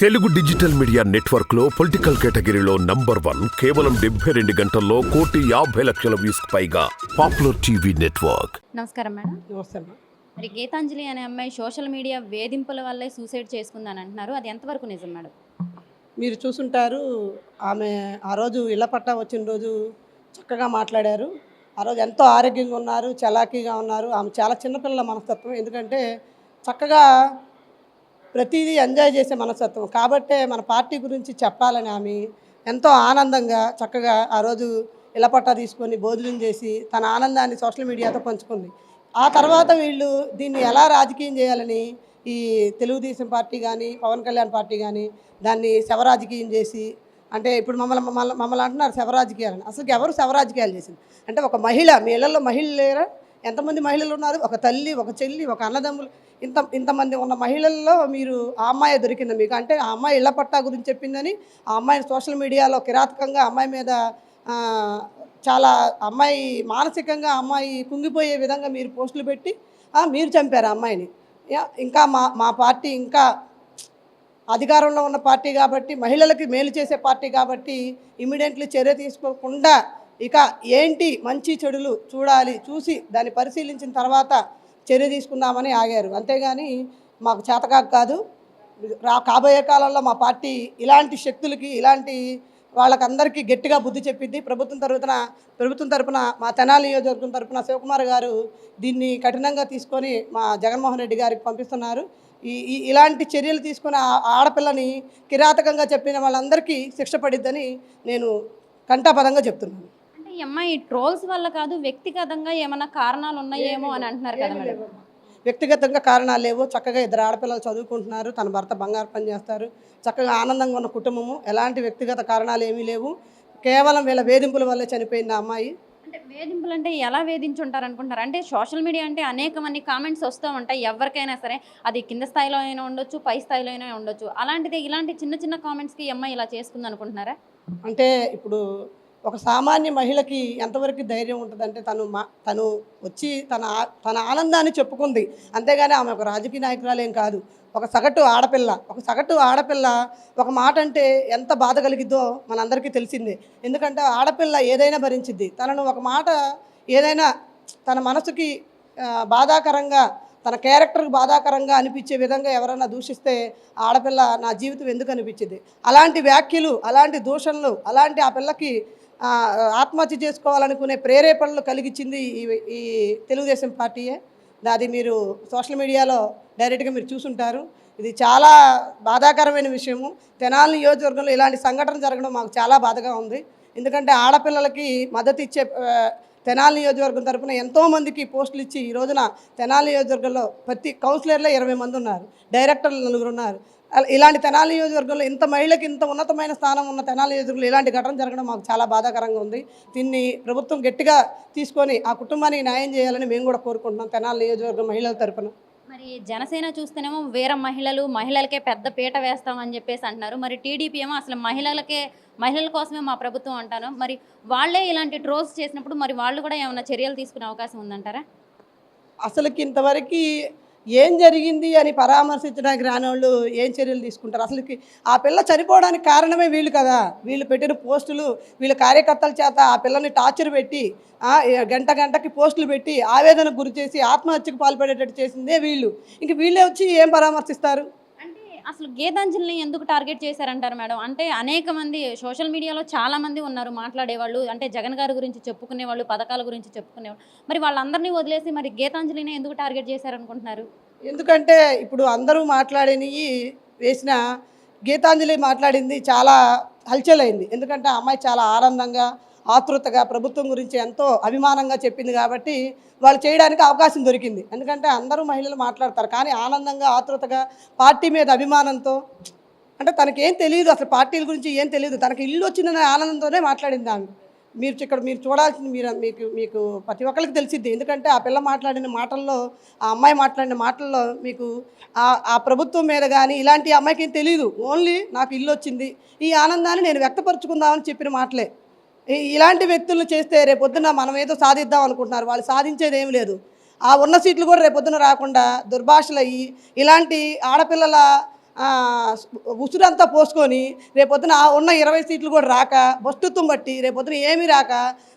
Telugu digital media నెట్వర్క్లో political కేటగిరీలో number one కేవలం డెబ్బై రెండు గంటల్లో కోటి యాభై లక్షల వ్యూస్ పైగా పాపులర్ టీవీ నెట్వర్క్. నమస్కారం మేడం. మరి గీతాంజలి అనే అమ్మాయి సోషల్ మీడియా వేధింపుల వల్లే సూసైడ్ చేసుకుందని అంటున్నారు. అది ఎంతవరకు నిజం మేడం? మీరు చూసుంటారు ఆమె ఆ రోజు ఇళ్ళ పట్టా వచ్చిన రోజు చక్కగా మాట్లాడారు. ఆ రోజు ఎంతో ఆరోగ్యంగా ఉన్నారు చలాకీగా ఉన్నారు. ఆమె చాలా చిన్నపిల్లల మనస్తత్వం. ఎందుకంటే చక్కగా ప్రతిదీ ఎంజాయ్ చేసే మనస్తత్వం. కాబట్టే మన పార్టీ గురించి చెప్పాలని ఆమె ఎంతో ఆనందంగా చక్కగా ఆ రోజు ఇలపట్ట తీసుకొని భోజనం చేసి తన ఆనందాన్ని సోషల్ మీడియాతో పంచుకుంది. ఆ తర్వాత వీళ్ళు దీన్ని ఎలా రాజకీయం చేయాలని ఈ తెలుగుదేశం పార్టీ కానీ పవన్ కళ్యాణ్ పార్టీ కానీ దాన్ని శవరాజకీయం చేసి అంటే ఇప్పుడు మమ్మల్ని మమ్మల్ని మమ్మల్ని అంటున్నారు శవరాజకీయాలని. అసలు ఎవరు శవరాజకీయాలు చేసింది? అంటే ఒక మహిళ మీ ఇళ్ళలో మహిళలు లేరా? ఎంతమంది మహిళలు ఉన్నారు? ఒక తల్లి ఒక చెల్లి ఒక అన్నదమ్ములు. ఇంత ఇంతమంది ఉన్న మహిళల్లో మీరు ఆ అమ్మాయి దొరికింది మీకు. అంటే ఆ అమ్మాయి ఇళ్ళ పట్టా గురించి చెప్పిందని ఆ అమ్మాయిని సోషల్ మీడియాలో కిరాతకంగా అమ్మాయి మీద చాలా అమ్మాయి మానసికంగా అమ్మాయి కుంగిపోయే విధంగా మీరు పోస్టులు పెట్టి మీరు చంపారు అమ్మాయిని. ఇంకా మా మా పార్టీ ఇంకా అధికారంలో ఉన్న పార్టీ కాబట్టి మహిళలకి మేలు చేసే పార్టీ కాబట్టి ఇమీడియట్లీ చర్య తీసుకోకుండా ఇక ఏంటి మంచి చెడులు చూడాలి చూసి దాన్ని పరిశీలించిన తర్వాత చర్య తీసుకుందామని ఆగారు. అంతేగాని మాకు చేతకాక కాదు. రా కాబోయే కాలంలో మా పార్టీ ఇలాంటి శక్తులకి ఇలాంటి వాళ్ళకందరికీ గట్టిగా బుద్ధి చెప్పింది ప్రభుత్వం తరపున ప్రభుత్వం తరఫున మా తెనాలి నియోజకవర్గం తరపున శివకుమార్ గారు దీన్ని కఠినంగా తీసుకొని మా జగన్మోహన్ రెడ్డి గారికి పంపిస్తున్నారు. ఈ ఇలాంటి చర్యలు తీసుకుని ఆడపిల్లని కిరాతకంగా చెప్పిన వాళ్ళందరికీ శిక్ష పడిద్దని నేను కంఠాపదంగా చెప్తున్నాను. ఈ అమ్మాయి ట్రోల్స్ వల్ల కాదు వ్యక్తిగతంగా ఏమైనా కారణాలు ఉన్నాయేమో అని అంటున్నారు కదా మేడం. వ్యక్తిగతంగా కారణాలు లేవు. చక్కగా ఇద్దరు ఆడపిల్లలు చదువుకుంటున్నారు. తన భర్త బంగారు పని చేస్తారు. చక్కగా ఆనందంగా ఉన్న కుటుంబము. ఎలాంటి వ్యక్తిగత కారణాలు ఏమీ లేవు. కేవలం వీళ్ళ వేధింపుల వల్లే చనిపోయింది ఆ అమ్మాయి. అంటే వేధింపులు అంటే ఎలా వేధించుంటారు అనుకుంటారు అంటే సోషల్ మీడియా అంటే అనేక మంది కామెంట్స్ వస్తూ ఉంటాయి. ఎవరికైనా సరే అది కింద స్థాయిలో అయినా ఉండొచ్చు పై స్థాయిలో అయినా ఉండొచ్చు. అలాంటిది ఇలాంటి చిన్న చిన్న కామెంట్స్కి అమ్మాయి ఇలా చేసుకుంది అనుకుంటున్నారా అంటే ఇప్పుడు ఒక సామాన్య మహిళకి ఎంతవరకు ధైర్యం ఉంటుందంటే తను మా తను వచ్చి తన తన ఆనందాన్ని చెప్పుకుంది. అంతేగాని ఆమె ఒక రాజకీయ నాయకురాలేం కాదు. ఒక సగటు ఆడపిల్ల ఒక సగటు ఆడపిల్ల ఒక మాట అంటే ఎంత బాధ కలిగిద్దో మనందరికీ తెలిసిందే. ఎందుకంటే ఆడపిల్ల ఏదైనా భరించిద్ది. తనను ఒక మాట ఏదైనా తన మనసుకి బాధాకరంగా తన క్యారెక్టర్కి బాధాకరంగా అనిపించే విధంగా ఎవరైనా దూషిస్తే ఆడపిల్ల నా జీవితం ఎందుకు అనిపించింది అలాంటి వ్యాఖ్యలు అలాంటి దూషణలు అలాంటి ఆ పిల్లకి ఆత్మహత్య చేసుకోవాలనుకునే ప్రేరేపణలు కలిగించింది ఈ ఈ తెలుగుదేశం పార్టీయే. అది మీరు సోషల్ మీడియాలో డైరెక్ట్గా మీరు చూసుంటారు. ఇది చాలా బాధాకరమైన విషయము. తెనాలి నియోజకవర్గంలో ఇలాంటి సంఘటన జరగడం మాకు చాలా బాధగా ఉంది. ఎందుకంటే ఆడపిల్లలకి మద్దతు ఇచ్చే తెనాలి నియోజకవర్గం తరపున ఎంతోమందికి పోస్టులు ఇచ్చి ఈ రోజున తెనాలి నియోజకవర్గంలో ప్రతి కౌన్సిలర్లో ఇరవై మంది ఉన్నారు. డైరెక్టర్లు నలుగురు ఉన్నారు. ఇలాంటి తెనాలి నియోజకవర్గంలో ఇంత మహిళకి ఇంత ఉన్నతమైన స్థానం ఉన్న తెనాలి నియోజకవర్గంలో ఇలాంటి ఘటన జరగడం మాకు చాలా బాధాకరంగా ఉంది. దీన్ని ప్రభుత్వం గట్టిగా తీసుకొని ఆ కుటుంబానికి న్యాయం చేయాలని మేము కూడా కోరుకుంటున్నాం తెనాలి నియోజకవర్గం మహిళల తరపున. మరి జనసేన చూస్తేనేమో వేరే మహిళలు మహిళలకే పెద్ద పీట వేస్తామని చెప్పేసి అంటున్నారు. మరి టీడీపీ ఏమో అసలు మహిళలకే మహిళల కోసమే మా ప్రభుత్వం అంటాను. మరి వాళ్ళే ఇలాంటి ట్రోల్స్ చేసినప్పుడు మరి వాళ్ళు కూడా ఏమైనా చర్యలు తీసుకునే అవకాశం ఉందంటారా? అసలుకి ఇంతవరకు ఏం జరిగింది అని పరామర్శించడానికి రానోళ్ళు ఏం చర్యలు తీసుకుంటారు? అసలుకి ఆ పిల్ల చనిపోవడానికి కారణమే వీళ్ళు కదా. వీళ్ళు పెట్టిన పోస్టులు వీళ్ళ కార్యకర్తల చేత ఆ పిల్లని టార్చర్ పెట్టి గంట గంటకి పోస్టులు పెట్టి ఆవేదనకు గురి చేసి ఆత్మహత్యకు పాల్పడేటట్టు చేసిందే వీళ్ళు. ఇంక వీళ్ళే వచ్చి ఏం పరామర్శిస్తారు? అసలు గీతాంజలిని ఎందుకు టార్గెట్ చేశారంటారు మేడం? అంటే అనేక మంది సోషల్ మీడియాలో చాలా మంది ఉన్నారు మాట్లాడేవాళ్ళు అంటే జగన్ గారి గురించి చెప్పుకునే వాళ్ళు పథకాల గురించి చెప్పుకునేవాళ్ళు. మరి వాళ్ళందరినీ వదిలేసి మరి గీతాంజలిని ఎందుకు టార్గెట్ చేశారనుకుంటున్నారు? ఎందుకంటే ఇప్పుడు అందరూ మాట్లాడినవి వేసిన గీతాంజలి మాట్లాడింది చాలా హల్చల్ అయింది. ఎందుకంటే ఆ అమ్మాయి చాలా ఆనందంగా ఆతృతగా ప్రభుత్వం గురించి ఎంతో అభిమానంగా చెప్పింది కాబట్టి వాళ్ళు చేయడానికి అవకాశం దొరికింది. ఎందుకంటే అందరూ మహిళలు మాట్లాడతారు. కానీ ఆనందంగా ఆతృతగా పార్టీ మీద అభిమానంతో అంటే తనకేం తెలియదు అసలు పార్టీల గురించి ఏం తెలియదు తనకి ఇల్లు వచ్చిందనే ఆనందంతోనే మాట్లాడింది ఆమె. మీరు ఇక్కడ మీరు చూడాల్సింది మీరు మీకు మీకు ప్రతి ఒక్కరికి తెలిసిద్ది. ఎందుకంటే ఆ పిల్ల మాట్లాడిన మాటల్లో ఆ అమ్మాయి మాట్లాడిన మాటల్లో మీకు ఆ ఆ ప్రభుత్వం మీద కానీ ఇలాంటి అమ్మాయికి ఏం తెలియదు ఓన్లీ నాకు ఇల్లు వచ్చింది. ఈ ఆనందాన్ని నేను వ్యక్తపరచుకుందామని చెప్పిన మాటలే. ఇలాంటి వ్యక్తులను చేస్తే రేపొద్దున మనం ఏదో సాధిద్దాం అనుకుంటున్నారు. వాళ్ళు సాధించేది ఏం లేదు. ఆ ఉన్న సీట్లు కూడా రేపొద్దున రాకుండా దుర్భాషలు అయ్యి ఇలాంటి ఆడపిల్లల ఉసురంతా పోసుకొని రేపొద్దున ఆ ఉన్న ఇరవై సీట్లు కూడా రాక వస్తుత్వం బట్టి రేపొద్దున ఏమీ రాక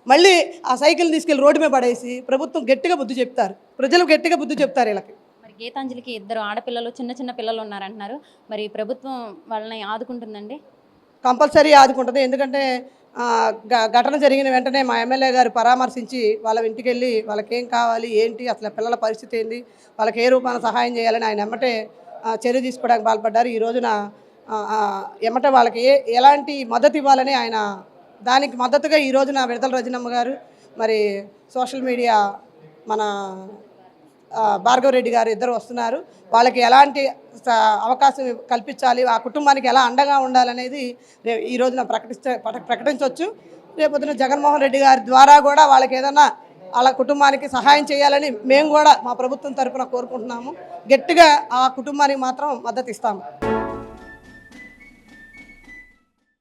మళ్ళీ ఆ సైకిల్ తీసుకెళ్ళి రోడ్డు మీద పడేసి ప్రభుత్వం గట్టిగా బుద్ధి చెప్తారు. ప్రజలు గట్టిగా బుద్ధి చెప్తారు వీళ్ళకి. మరి గీతాంజలికి ఇద్దరు ఆడపిల్లలు చిన్న చిన్న పిల్లలు ఉన్నారంటున్నారు. మరి ప్రభుత్వం వాళ్ళని ఆదుకుంటుందండి? కంపల్సరీ ఆదుకుంటుంది. ఎందుకంటే ఘటన జరిగిన వెంటనే మా ఎమ్మెల్యే గారు పరామర్శించి వాళ్ళ ఇంటికి వెళ్ళి వాళ్ళకేం కావాలి ఏంటి అసలు పిల్లల పరిస్థితి ఏంది వాళ్ళకి ఏ రూపాన సహాయం చేయాలని ఆయన ఎమ్మటే చర్య తీసుకోవడానికి పాల్పడ్డారు. ఈ రోజున ఆ, ఎమ్మటే వాళ్ళకి ఏ ఎలాంటి మద్దతు ఇవ్వాలని ఆయన దానికి మద్దతుగా ఈ రోజున విడతల రజనమ్మ గారు మరి సోషల్ మీడియా మన భార్గవరెడ్డి రెడ్డి గారు ఇద్దరు వస్తున్నారు. వాళ్ళకి ఎలాంటి అవకాశం కల్పించాలి ఆ కుటుంబానికి ఎలా అండగా ఉండాలనేది రే ఈ రోజున ప్రకటించ ప్రకటించవచ్చు రేపొద్దున జగన్మోహన్ రెడ్డి గారి ద్వారా కూడా వాళ్ళకి ఏదైనా వాళ్ళ కుటుంబానికి సహాయం చేయాలని మేము కూడా మా ప్రభుత్వం తరఫున కోరుకుంటున్నాము. గట్టిగా ఆ కుటుంబానికి మాత్రం మద్దతు ఇస్తాము